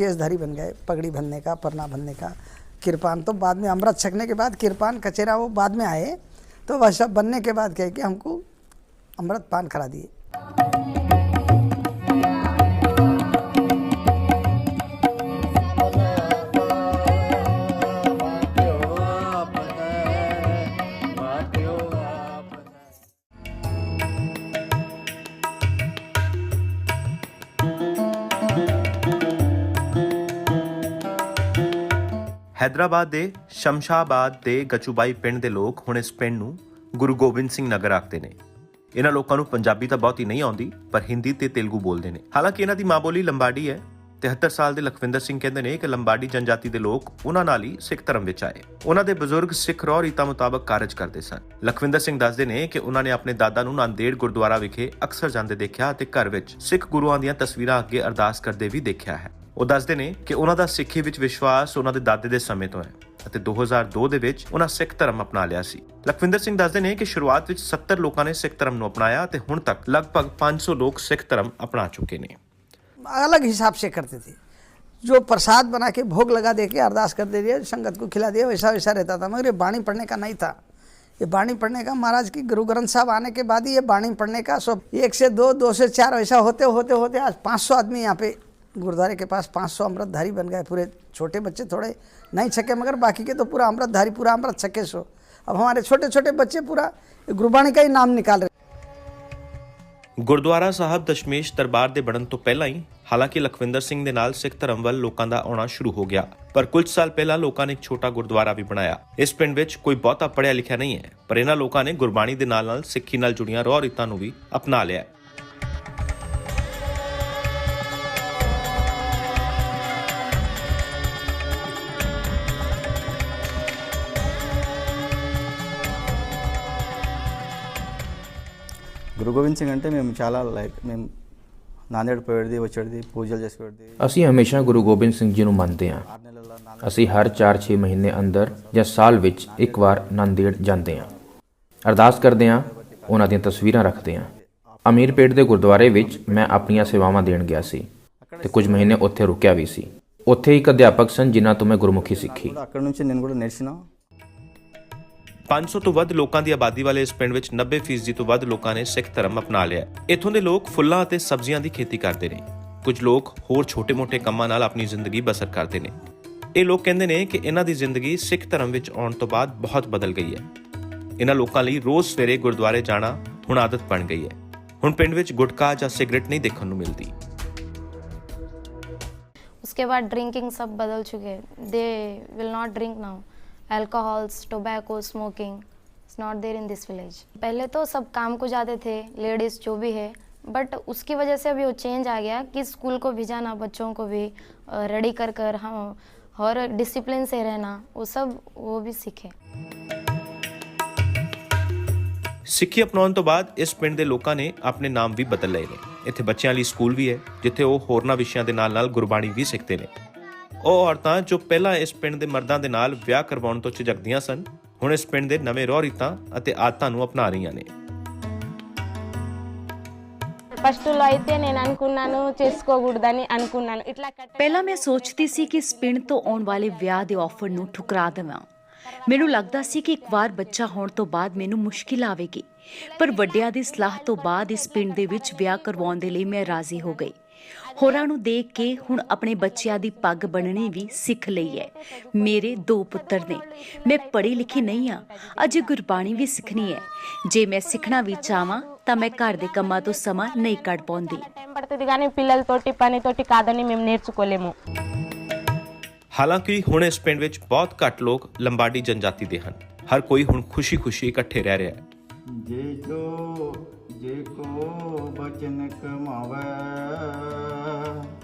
केसधारी बन गए, पगड़ी बनने का, परना बनने का। किरपान तो बाद में, अमृत छकने के बाद किरपान, कचेरा वो बाद में आए। तो वह सब बनने के बाद कह के हमको अमृत पान करा दिए। ਹੈਦਰਾਬਾਦ ਦੇ ਸ਼ਮਸ਼ਾਬਾਦ ਦੇ ਗਚੂਬਾਈ ਪਿੰਡ ਦੇ ਲੋਕ ਹੁਣ ਇਸ ਪਿੰਡ ਨੂੰ ਗੁਰੂ ਗੋਬਿੰਦ ਸਿੰਘ ਨਗਰ ਆਖਦੇ ਨੇ। ਇਹਨਾਂ ਲੋਕਾਂ ਨੂੰ ਪੰਜਾਬੀ ਤਾਂ ਬਹੁਤੀ ਨਹੀਂ ਆਉਂਦੀ, ਪਰ ਹਿੰਦੀ ਤੇ ਤੇਲਗੂ ਬੋਲਦੇ ਨੇ। ਹਾਲਾਂਕਿ ਇਹਨਾਂ ਦੀ ਮਾਂ ਬੋਲੀ ਲੰਬਾੜੀ ਹੈ। 73 ਸਾਲ ਦੇ ਲਖਵਿੰਦਰ ਸਿੰਘ ਕਹਿੰਦੇ ਨੇ ਕਿ ਲੰਬਾੜੀ ਜਨਜਾਤੀ ਦੇ ਲੋਕ ਉਹਨਾਂ ਨਾਲ ਹੀ ਸਿੱਖ ਧਰਮ ਵਿੱਚ ਆਏ। ਉਹਨਾਂ ਦੇ ਬਜ਼ੁਰਗ ਸਿੱਖ ਰੌ ਰੀਤਾਂ ਮੁਤਾਬਕ ਕਾਰਜ ਕਰਦੇ ਸਨ। ਲਖਵਿੰਦਰ ਸਿੰਘ ਦੱਸਦੇ ਨੇ ਕਿ ਉਹਨਾਂ ਨੇ ਆਪਣੇ ਦਾਦਾ ਨੂੰ ਨਾਂਦੇੜ ਗੁਰਦੁਆਰਾ ਵਿਖੇ ਅਕਸਰ ਜਾਂਦੇ ਦੇਖਿਆ ਅਤੇ ਘਰ ਵਿੱਚ ਸਿੱਖ ਗੁਰੂਆਂ ਦੀਆਂ ਤਸਵੀਰਾਂ ਅੱਗੇ ਅਰਦਾਸ ਕਰਦੇ ਵੀ ਦੇਖਿਆ ਹੈ। ਉਹ ਦੱਸਦੇ ਨੇ ਕਿ ਉਹਨਾਂ ਦਾ ਸਿੱਖੀ ਵਿੱਚ ਵਿਸ਼ਵਾਸ ਉਹਨਾਂ ਦੇ ਦਾਦੇ ਦੇ ਸਮੇਂ ਤੋਂ ਹੈ ਅਤੇ 2002 ਦੇ ਵਿੱਚ ਉਹਨਾਂ ਸਿੱਖ ਧਰਮ ਅਪਣਾ ਲਿਆ ਸੀ ਲਖਵਿੰਦਰ ਸਿੰਘ ਦੱਸਦੇ ਨੇ ਕਿ ਸ਼ੁਰੂਆਤ ਵਿੱਚ 70 ਲੋਕਾਂ ਨੇ ਸਿੱਖ ਧਰਮ ਨੂੰ ਅਪਣਾਇਆ ਤੇ ਹੁਣ ਤੱਕ ਲਗਭਗ 500 ਲੋਕ ਸਿੱਖ ਧਰਮ ਅਪਣਾ ਚੁੱਕੇ ਨੇ अलग हिसाब से करते थे जो प्रसाद बना के भोग लगा दे के अरदास कर दे दिया संगत को खिला दिया वैसा वैसा रहता था मगर ये बाणी पढ़ने का नहीं था ये बाणी पढ़ने का महाराज की गुरु ग्रंथ साहब आने के बाद ही ये बाणी पढ़ने का सब एक से दो दो से चार वैसा होते होते होते आज 500 आदमी यहाँ पे गुरुद्वारे के पास 500 अमृतधारी बन गए पूरे छोटे बच्चे थोड़े नहीं छके मगर बाकी के तो पूरा अमृतधारी पूरा अमृत छके सो अब हमारे छोटे छोटे बच्चे पूरा ये गुरबाणी का ही नाम निकाल रहे ਗੁਰਦੁਆਰਾ ਸਾਹਿਬ ਦਸ਼ਮੇਸ਼ ਦਰਬਾਰ ਦੇ ਬਣਨ ਤੋਂ ਪਹਿਲਾਂ ਹੀ ਹਾਲਾਂਕਿ ਲਖਵਿੰਦਰ ਸਿੰਘ ਦੇ ਨਾਲ ਸਿੱਖ ਧਰਮ ਵੱਲ ਲੋਕਾਂ ਦਾ ਆਉਣਾ ਸ਼ੁਰੂ ਹੋ ਗਿਆ ਪਰ ਕੁਝ ਸਾਲ ਪਹਿਲਾਂ ਲੋਕਾਂ ਨੇ ਇੱਕ ਛੋਟਾ ਗੁਰਦੁਆਰਾ ਵੀ ਬਣਾਇਆ ਇਸ ਪਿੰਡ ਵਿੱਚ ਕੋਈ ਬਹੁਤਾ ਪੜ੍ਹਿਆ ਲਿਖਿਆ ਨਹੀਂ ਹੈ ਪਰ ਇਹਨਾਂ ਲੋਕਾਂ ਨੇ ਗੁਰਬਾਣੀ ਦੇ ਨਾਲ ਨਾਲ ਸਿੱਖੀ ਨਾਲ ਜੁੜੀਆਂ ਰੋਹ ਰੀਤਾਂ ਨੂੰ ਵੀ ਅਪਣਾ ਲਿਆ ਹੈ। గురు గోవింద్ సింగ్ అంటే మేము చాలా లైక్ మేము నాందేడ్ పోయేది వచ్చేది పూజలు చేసేది ਅਸੀਂ ਹਮੇਸ਼ਾ ਗੁਰੂ ਗੋਬਿੰਦ ਸਿੰਘ ਜੀ ਨੂੰ ਮੰਨਦੇ ਹਾਂ ఆరు నెలల నాలుగు ਅਸੀਂ ਹਰ 4-6 ਮਹੀਨੇ ਅੰਦਰ ਜਾਂ ਸਾਲ ਵਿੱਚ ਇੱਕ ਵਾਰ ਨੰਦੇੜ ਜਾਂਦੇ ਹਾਂ ਅਰਦਾਸ ਕਰਦੇ ਹਾਂ ਉਹਨਾਂ ਦੀਆਂ ਤਸਵੀਰਾਂ ਰੱਖਦੇ ਹਾਂ ਅਮੀਰਪੇਟ ਦੇ ਗੁਰਦੁਆਰੇ ਵਿੱਚ ਮੈਂ ਆਪਣੀਆਂ ਸੇਵਾਵਾਂ ਦੇਣ ਗਿਆ ਸੀ ਤੇ ਕੁਝ ਮਹੀਨੇ ਉੱਥੇ ਰੁਕਿਆ ਵੀ ਸੀ ਉੱਥੇ ਇੱਕ ਅਧਿਆਪਕ ਸਨ ਜਿਨ੍ਹਾਂ ਤੋਂ ਮੈਂ ਗੁਰਮੁਖੀ ਸਿੱਖੀ 500 ਤੋਂ ਵੱਧ ਲੋਕਾਂ ਦੀ ਆਬਾਦੀ ਵਾਲੇ ਇਸ ਪਿੰਡ ਵਿੱਚ 90% ਤੋਂ ਵੱਧ ਲੋਕਾਂ ਨੇ ਸਿੱਖ ਧਰਮ ਅਪਣਾ ਲਿਆ ਹੈ। ਇੱਥੋਂ ਦੇ ਲੋਕ ਫੁੱਲਾਂ ਅਤੇ ਸਬਜ਼ੀਆਂ ਦੀ ਖੇਤੀ ਕਰਦੇ ਨੇ ਕੁਝ ਲੋਕ ਹੋਰ ਛੋਟੇ-ਮੋਟੇ ਕੰਮਾਂ ਨਾਲ ਆਪਣੀ ਜ਼ਿੰਦਗੀ ਬਸਰ ਕਰਦੇ ਨੇ ਇਹ ਲੋਕ ਕਹਿੰਦੇ ਨੇ ਕਿ ਇਹਨਾਂ ਦੀ ਜ਼ਿੰਦਗੀ ਸਿੱਖ ਧਰਮ ਵਿੱਚ ਆਉਣ ਤੋਂ ਬਾਅਦ ਬਹੁਤ ਬਦਲ ਗਈ ਹੈ ਇਹਨਾਂ ਲੋਕਾਂ ਲਈ ਰੋਜ਼ ਸਵੇਰੇ ਗੁਰਦੁਆਰੇ ਜਾਣਾ ਹੁਣ ਆਦਤ ਬਣ ਗਈ ਹੈ ਹੁਣ ਪਿੰਡ ਵਿੱਚ ਗੁਟਕਾ ਜਾਂ ਸਿਗਰਟ ਨਹੀਂ ਦੇਖਣ ਨੂੰ ਮਿਲਦੀ उसके बाद ड्रिंकिंग सब बदल चुके they will not drink now alcohols tobacco smoking it's not there in this village पहले तो सब काम को जाते थे लेडीज़ जो भी है बट उसकी वजह से अभी वो चेंज आ गया कि स्कूल को भेजाना बच्चों को भी रेडी कर कर हम और डिसिप्लिन से रहना वो सब वो भी सीखे ਸਿੱਖੀ ਅਪਣਾਉਣ ਤੋਂ ਬਾਅਦ ਇਸ ਪਿੰਡ ਦੇ ਲੋਕਾਂ ਨੇ ਆਪਣੇ ਨਾਮ ਵੀ ਬਦਲ ਲਏ ਨੇ ਇੱਥੇ ਬੱਚਿਆਂ ਲਈ ਸਕੂਲ ਵੀ ਹੈ ਜਿੱਥੇ ਉਹ ਹੋਰਨਾਂ ਵਿਸ਼ਿਆਂ ਦੇ ਨਾਲ-ਨਾਲ ਗੁਰਬਾਣੀ ਵੀ ਸਿੱਖਦੇ ਨੇ ਉਹ ਔਰਤਾਂ ਜੋ ਪਹਿਲਾਂ ਇਸ ਪਿੰਡ ਦੇ ਮਰਦਾਂ ਦੇ ਨਾਲ ਵਿਆਹ ਕਰਵਾਉਣ ਤੋਂ ਝਿਜਕਦੀਆਂ ਸਨ ਹੁਣ ਇਸ ਪਿੰਡ ਦੇ ਨਵੇਂ ਰੋਹ ਰੀਤਾਂ ਅਤੇ ਆਦਤਾਂ ਨੂੰ ਅਪਣਾ ਰਹੀਆਂ ਨੇ ఫస్ట్లో అయితే నేను అనుకున్నాను చేసుకోకూడదని అనుకున్నాను ఇట్లా కట్ట ਪਹਿਲਾਂ ਮੈਂ ਸੋਚਦੀ ਸੀ ਕਿ ਇਸ ਪਿੰਡ ਤੋਂ ਆਉਣ ਵਾਲੇ ਵਿਆਹ ਦੇ ਆਫਰ ਨੂੰ ਠੁਕਰਾ ਦੇਵਾਂ ਮੈਨੂੰ ਲੱਗਦਾ ਸੀ ਕਿ ਇੱਕ ਵਾਰ ਬੱਚਾ ਹੋਣ ਤੋਂ ਬਾਅਦ ਮੈਨੂੰ ਮੁਸ਼ਕਿਲ ਆਵੇਗੀ ਪਰ ਵੱਡਿਆਂ ਦੀ ਸਲਾਹ ਤੋਂ ਬਾਅਦ ਇਸ ਪਿੰਡ ਦੇ ਵਿੱਚ ਵਿਆਹ ਕਰਵਾਉਣ ਦੇ ਲਈ ਮੈਂ ਰਾਜ਼ੀ ਹੋ ਗਈ ਹੋਰਾਂ ਨੂੰ ਦੇਖ ਕੇ ਹੁਣ ਆਪਣੇ ਬੱਚਿਆਂ ਦੀ ਪੱਗ ਬੰਨਣੀ ਵੀ ਸਿੱਖ ਲਈ ਹੈ। ਮੇਰੇ ਦੋ ਪੁੱਤਰ ਨੇ। ਮੈਂ ਪੜ੍ਹੀ ਲਿਖੀ ਨਹੀਂ ਆ ਅਜੇ ਗੁਰਬਾਣੀ ਵੀ ਸਿੱਖਣੀ ਹੈ। ਜੇ ਮੈਂ ਸਿੱਖਣਾ ਵੀ ਚਾਹਾਂ, ਤਾਂ ਮੈਂ ਘਰ ਦੇ ਕੰਮਾਂ ਤੋਂ ਸਮਾਂ ਨਹੀਂ ਕੱਢ ਪਾਉਂਦੀ। ਹਾਲਾਂਕਿ ਹੁਣ ਇਸ ਪਿੰਡ ਵਿੱਚ ਬਹੁਤ ਘੱਟ ਲੋਕ ਲੰਬਾੜੀ ਜਨਜਾਤੀ ਦੇ ਹਨ। ਹਰ ਕੋਈ ਹੁਣ ਖੁਸ਼ੀ-ਖੁਸ਼ੀ ਇਕੱਠੇ ਰਹਿ ਰਿਹਾ ਹੈ। ਜੇ ਜੋ ਜੇ ਕੋ ਬਚਨ ਕਮਾਵੇ।